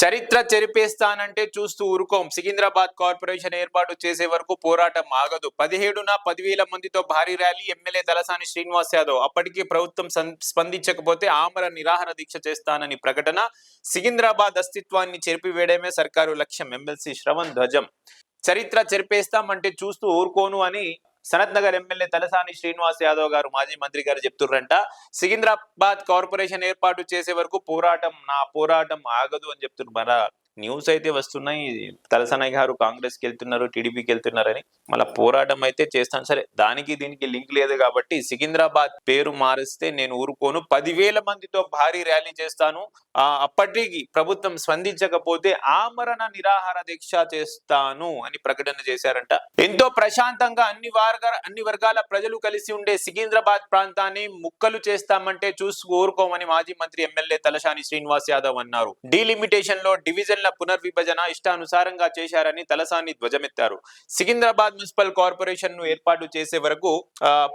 చరిత్ర చెరిపేస్తానంటే చూస్తూ ఊరుకోం. సికింద్రాబాద్ కార్పొరేషన్ ఏర్పాటు చేసే వరకు పోరాటం ఆగదు. పదిహేడున పదివేల మందితో భారీ ర్యాలీ ఎమ్మెల్యే తలసాని శ్రీనివాస్ యాదవ్. అప్పటికీ ప్రభుత్వం స్పందించకపోతే ఆమర నిరాహార దీక్ష చేస్తానని ప్రకటన. సికింద్రాబాద్ అస్తిత్వాన్ని చెరిపివేయడమే సర్కారు లక్ష్యం. ఎమ్మెల్సీ శ్రవణ్ ధ్వజం. చరిత్ర చెరిపేస్తామంటే చూస్తూ ఊరుకోను అని సనత్ నగర్ ఎమ్మెల్యే తలసాని శ్రీనివాస్ యాదవ్ గారు మాజీ మంత్రి గారు చెప్తుర్రంట. సికింద్రాబాద్ కార్పొరేషన్ ఏర్పాటు చేసే వరకు పోరాటం నా పోరాటం ఆగదు అని చెప్తున్నారు. మన న్యూస్ అయితే వస్తున్నాయి. తలసాని గారు కాంగ్రెస్కి వెళ్తున్నారు టీడీపీకి వెళ్తున్నారని మళ్ళీ పోరాటం అయితే చేస్తాను. సరే దానికి దీనికి లింక్ లేదు కాబట్టి సికింద్రాబాద్ పేరు మారిస్తే నేను ఊరుకోను. పదివేల మందితో భారీ ర్యాలీ చేస్తాను. అప్పటికి ప్రభుత్వం స్పందించకపోతే ఆమరణ నిరాహార దీక్ష చేస్తాను అని ప్రకటన చేశారంట. ఎంతో ప్రశాంతంగా అన్ని వర్గ అన్ని వర్గాల ప్రజలు కలిసి ఉండే సికింద్రాబాద్ ప్రాంతాన్ని ముక్కలు చేస్తామంటే చూసుకు ఊరుకోమని మాజీ మంత్రి ఎమ్మెల్యే తలసాని శ్రీనివాస్ యాదవ్ అన్నారు. డీలిమిటేషన్లో డివిజన్ల పునర్విభజన ఇష్టానుసారంగా చేశారని తలసాని ధ్వజమెత్తారు. సికింద్రాబాద్ మున్సిపల్ కార్పొరేషన్ను ఏర్పాటు చేసే వరకు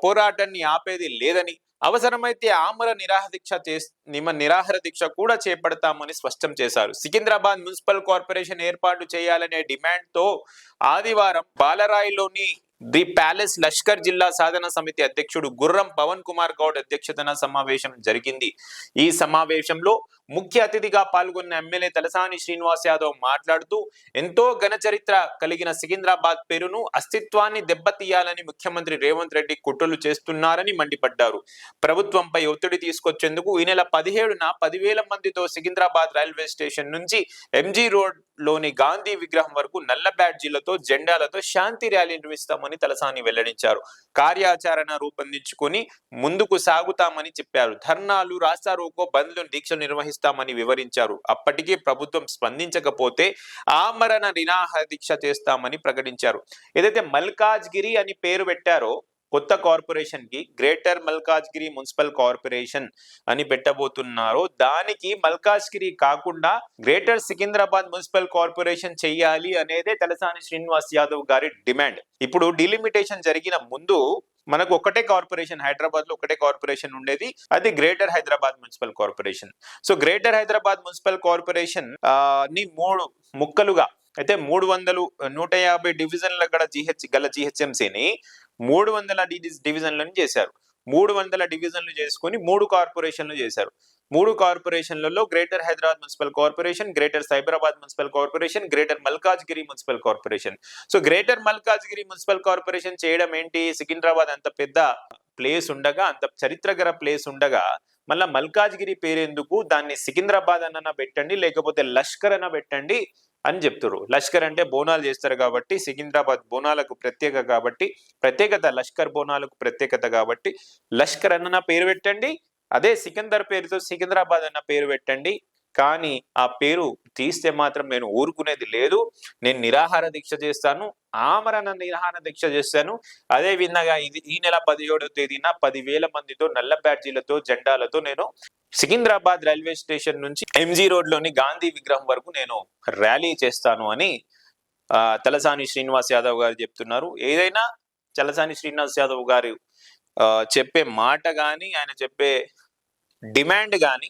పోరాటాన్ని ఆపేది లేదని అవసరమైతే ఆమర నిరాహార చే నిరాహార దీక్ష కూడా చేపడతామని స్పష్టం చేశారు. సికింద్రాబాద్ మున్సిపల్ కార్పొరేషన్ ఏర్పాటు చేయాలనే డిమాండ్తో ఆదివారం బాలరాయిలోని ది ప్యాలెస్ లష్కర్ జిల్లా సాధన సమితి అధ్యక్షుడు గుర్రం పవన్ కుమార్ గౌడ్ అధ్యక్షతన సమావేశం జరిగింది. ఈ సమావేశంలో ముఖ్య అతిథిగా పాల్గొన్న ఎమ్మెల్యే తలసాని శ్రీనివాస్ యాదవ్ మాట్లాడుతూ ఎంతో ఘన చరిత్ర కలిగిన సికింద్రాబాద్ పేరును అస్తిత్వాన్ని దెబ్బతీయాలని ముఖ్యమంత్రి రేవంత్ రెడ్డి కుట్రలు చేస్తున్నారని మండిపడ్డారు. ప్రభుత్వంపై ఒత్తిడి తీసుకొచ్చేందుకు ఈ నెల పదిహేడున పదివేల మందితో సికింద్రాబాద్ రైల్వే స్టేషన్ నుంచి ఎంజీ రోడ్లోని గాంధీ విగ్రహం వరకు నల్ల బ్యాడ్జీలతో జెండాలతో శాంతి ర్యాలీ నిర్వహిస్తామని తలసాని వెల్లడించారు. కార్యాచరణ రూపొందించుకొని ముందుకు సాగుతామని చెప్పారు. ధర్నాలు రాస్తారోకో బంద్లు దీక్ష నిర్వహిస్తామని వివరించారు. అప్పటికే ప్రభుత్వం స్పందించకపోతే ఆమరణ నినాహ దీక్ష చేస్తామని ప్రకటించారు. ఏదైతే మల్కాజ్గిరి అని పేరు పెట్టారో కొత్త కార్పొరేషన్కి గ్రేటర్ మల్కాజ్గిరి మున్సిపల్ కార్పొరేషన్ అని పెట్టబోతున్నారో దానికి మల్కాజ్గిరి కాకుండా గ్రేటర్ సికింద్రాబాద్ మున్సిపల్ కార్పొరేషన్ చేయాలి అనేదే తలసాని శ్రీనివాస్ యాదవ్ గారి డిమాండ్. ఇప్పుడు డిలిమిటేషన్ జరిగిన ముందు మనకు ఒకటే కార్పొరేషన్ హైదరాబాద్లో ఒకటే కార్పొరేషన్ ఉండేది అది greater Hyderabad municipal corporation so greater Hyderabad municipal కార్పొరేషన్ని మూడు ముక్కలుగా అయితే మూడు వందలు నూట యాభై డివిజన్ల గల జిహెచ్ గల జిహెచ్ఎంసీని మూడు వందల డివిజన్లను చేశారు. మూడు వందల డివిజన్లు చేసుకొని మూడు కార్పొరేషన్లు చేశారు. మూడు కార్పొరేషన్లలో greater Hyderabad municipal corporation greater Cyberabad municipal corporation greater Malkajgiri municipal corporation. So greater Malkajgiri municipal corporation చేయడం ఏంటి? సికింద్రాబాద్ అంత పెద్ద ప్లేస్ ఉండగా అంత చరిత్రగర ప్లేస్ ఉండగా మళ్ళా మల్కాజ్గిరి పేరెందుకు దాన్ని సికింద్రాబాద్ అన్న పెట్టండి లేకపోతే లష్కర్ అన్న పెట్టండి అని చెప్తారు లష్కర్ అంటే బోనాలు చేస్తారు కాబట్టి సికింద్రాబాద్ బోనాలకు ప్రత్యేక కాబట్టి ప్రత్యేకత లష్కర్ బోనాలకు ప్రత్యేకత కాబట్టి లష్కర్ అన్న పేరు పెట్టండి అదే సికిందర్ పేరుతో సికింద్రాబాద్ అన్న పేరు పెట్టండి కానీ ఆ పేరు తీస్తే మాత్రం నేను ఊరుకునేది లేదు. నేను నిరాహార దీక్ష చేస్తాను. ఆమరణ నిరాహార దీక్ష చేస్తాను. అదే విధంగా ఇది ఈ నెల పదిహేడవ తేదీన పదివేల మందితో నల్ల బ్యాడ్జీలతో జెండాలతో నేను సికింద్రాబాద్ రైల్వే స్టేషన్ నుంచి ఎంజీ రోడ్లోని గాంధీ విగ్రహం వరకు నేను ర్యాలీ చేస్తాను అని తలసాని శ్రీనివాస్ యాదవ్ గారు చెప్తున్నారు. ఏదైనా తలసాని శ్రీనివాస్ యాదవ్ గారు చెప్పే మాట కానీ ఆయన చెప్పే డిమాండ్ కానీ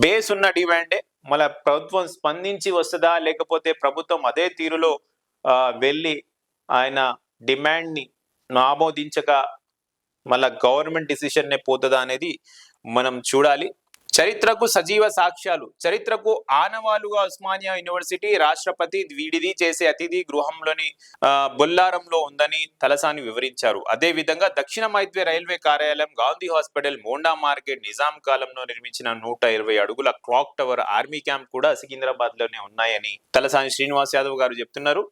బేస్ ఉన్న డిమాండే మళ్ళీ ప్రభుత్వం స్పందించి వస్తుందా లేకపోతే ప్రభుత్వం అదే తీరులో ఆ, వెళ్ళి ఆయన డిమాండ్ని ఆమోదించక మళ్ళా గవర్నమెంట్ డిసిషన్ నే పోతుందా అనేది మనం చూడాలి. చరిత్రకు సజీవ సాక్ష్యాలు చరిత్రకు ఆనవాలుగా ఉస్మానియా యూనివర్సిటీ రాష్ట్రపతి వీడిది చేసే అతిథి గృహంలోని బొల్లారంలో ఉందని తలసాని వివరించారు. అదే విధంగా దక్షిణ మైత్వే రైల్వే కార్యాలయం గాంధీ హాస్పిటల్ మోండా మార్కెట్ నిజాం కాలంలో నిర్మించిన నూట ఇరవై అడుగుల క్లాక్ టవర్ ఆర్మీ క్యాంప్ కూడా సికింద్రాబాద్లోనే ఉన్నాయని తలసాని శ్రీనివాస్ యాదవ్ గారు చెప్తున్నారు.